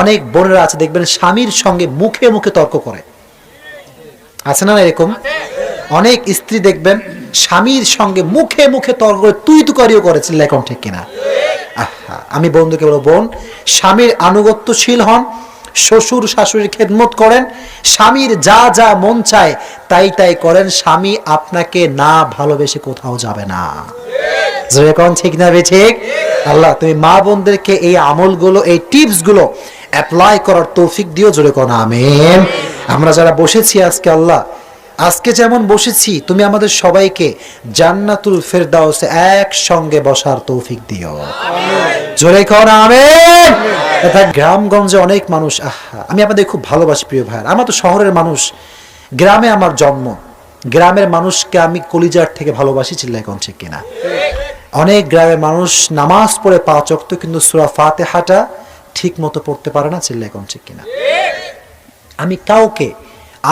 অনেক বোনেরা আছে, দেখবেন স্বামীর সঙ্গে মুখে মুখে তর্ক করে। আছে না এরকম? অনেক স্ত্রী দেখবেন স্বামীর সঙ্গে মুখে মুখে তর্ক করে তুই তুকারিও করেছিল এখন ঠিক কিনা? আমি বন্ধুকে বলব, বোন, স্বামীর আনুগত্যশীল হন, শ্বশুর শাশুড়ির খেদমত করেন, স্বামীর যা যা মন চায় তাই তাই করেন, স্বামী আপনাকে না ভালোবেসে কোথাও যাবে না। ঠিক না ঠিক? আল্লাহ, তুমি মা বোনদেরকে এই আমলগুলো, এই টিপসগুলো অ্যাপ্লাই করার তৌফিক দিও, জোরে কোন, আমেন। আমরা যারা বসেছি আজকে, আল্লাহ, আজকে যেমন বসেছি, তুমি আমাদের সবাইকে জান্নাতুল ফেরদাউসে একসঙ্গে বসার তৌফিক দিও। জোরে কোন, আমেন। গ্রামগঞ্জে অনেক মানুষ, আহা, আমি আপনাদের খুব ভালোবাসি, প্রিয় ভাই আমার তো শহরের মানুষ, গ্রামে আমার জন্ম। গ্রামের মানুষকে আমি কলিজার থেকে ভালোবাসি চিল্লাই কোন? অনেক গ্রামের মানুষ নামাজ পড়ে পাঁচ অক্ত, কিন্তু সুরা ফাতে হাঁটা ঠিক মতো পড়তে পারে না চিল্লাই কোন ঠিক কিনা। আমি কাউকে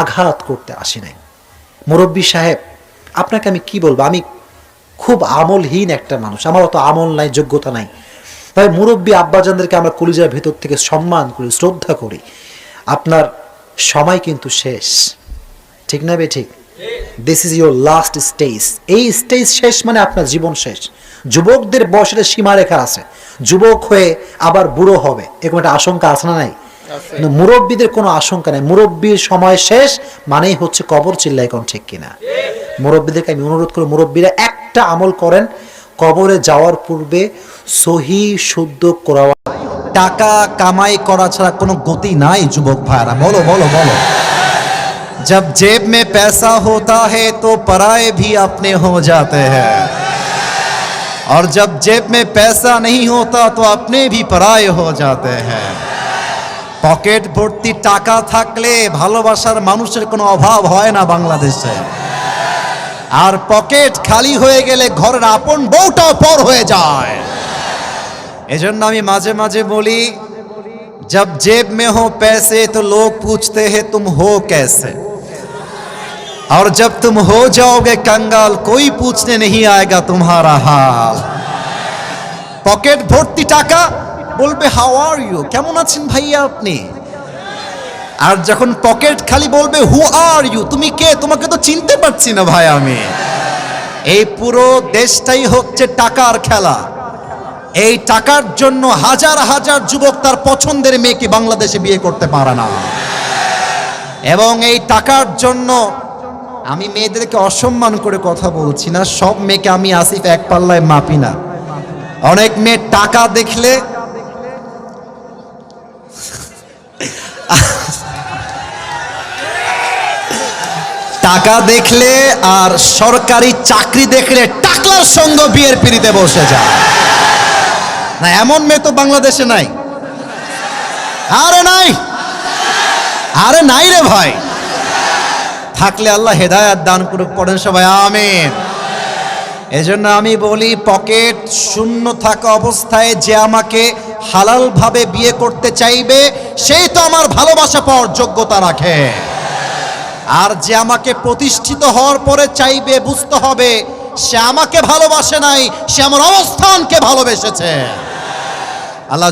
আঘাত করতে আসি নাই। মুরব্বী সাহেব, আপনাকে আমি কি বলব? আমি খুব আমলহীন একটা মানুষ। আমার অত আমল নাই, যোগ্যতা নাই। তবে মুরব্বী আব্বাজানদেরকে আমরা কলিজার ভেতর থেকে সম্মান করি, শ্রদ্ধা করি। আপনার সময় কিন্তু শেষ। ঠিক না বে ঠিক? This is your last stage এই স্টেজ শেষ মানে আপনার জীবন শেষ। যুবকদের বয়সের সীমারেখা আছে। যুবক হয়ে আবার বুড়ো হবে এরকম একটা আশঙ্কা আছে না নাই কিন্তু মুরব্বীদের কোনো আশঙ্কা নেই মুরব্বীর সময় শেষ মানেই হচ্ছে কবর চিল্লাই কোন ঠিক কিনা মুরব্বীদেরকে আমি অনুরোধ করি মুরব্বীরা একটা আমল করেন কবরে যাওয়ার পূর্বে সহি শুদ্ধ করা টাকা কামাই করা ছাড়া কোনো গতি নাই যুবক ভাইরা বলো বলো বলো जब जेब में पैसा होता है तो पराए भी अपने हो जाते हैं और जब जेब में पैसा नहीं होता तो अपने भी पराए हो जाते हैं পকেট ভর্তি টাকা থাকলে ভালোবাসার মানুষের কোনো অভাব হয় না বাংলাদেশে আর পকেট খালি হয়ে গেলে ঘরের আপন বউটাও পর হয়ে যায় এজন্য আমি মাঝে মাঝে বলি जब जेब में हो पैसे तो लोग पूछते हैं तुम हो कैसे और जब तुम हो जाओगे कंगाल कोई पूछने नहीं आएगा तुम्हारा हाल পকেট ভর্তি টাকা বলবে হাউ আর ইউ কেমন আছেন ভাইয়া আপনি আর যখন পকেট খালি বলবে হু আর ইউ তুমি কে তোমাকে তো চিনতে পারছি না ভাই আমি এই পুরো দেশটাই হচ্ছে টাকার খেলা এই টাকার জন্য হাজার হাজার যুবক তার পছন্দের মেয়েকে বাংলাদেশে বিয়ে করতে পারে না এবং এই টাকার জন্য আমি মেয়েদেরকে অসম্মান করে কথা বলছি না। সব মেয়েকে আমি আসিফ এক পাল্লায় মাপি না। অনেক মেয়ে টাকা দেখলে টাকা দেখলে আর সরকারি চাকরি দেখলে টাকলার সঙ্গে বিয়ের পিড়িতে বসে যায়। না, এমন মেয়ে তো বাংলাদেশে নাই। আরে নাই। আরে নাই রে ভাই। থাকলে আল্লাহ হেদায়াত দান করুক, পড়েন সবাই, আমিন। এজন্য আমি বলি, পকেট শূন্য থাকা অবস্থায় যে আমাকে হালালভাবে বিয়ে করতে চাইবে, সেই তো আমার ভালোবাসা পাওয়ার যোগ্যতা রাখে। আর যে আমাকে প্রতিষ্ঠিত হওয়ার পরে চাইবে, বুঝতে হবে, সে আমাকে ভালোবাসে নাই, সে আমার অবস্থানকে ভালোবেসেছে। আল্লাহ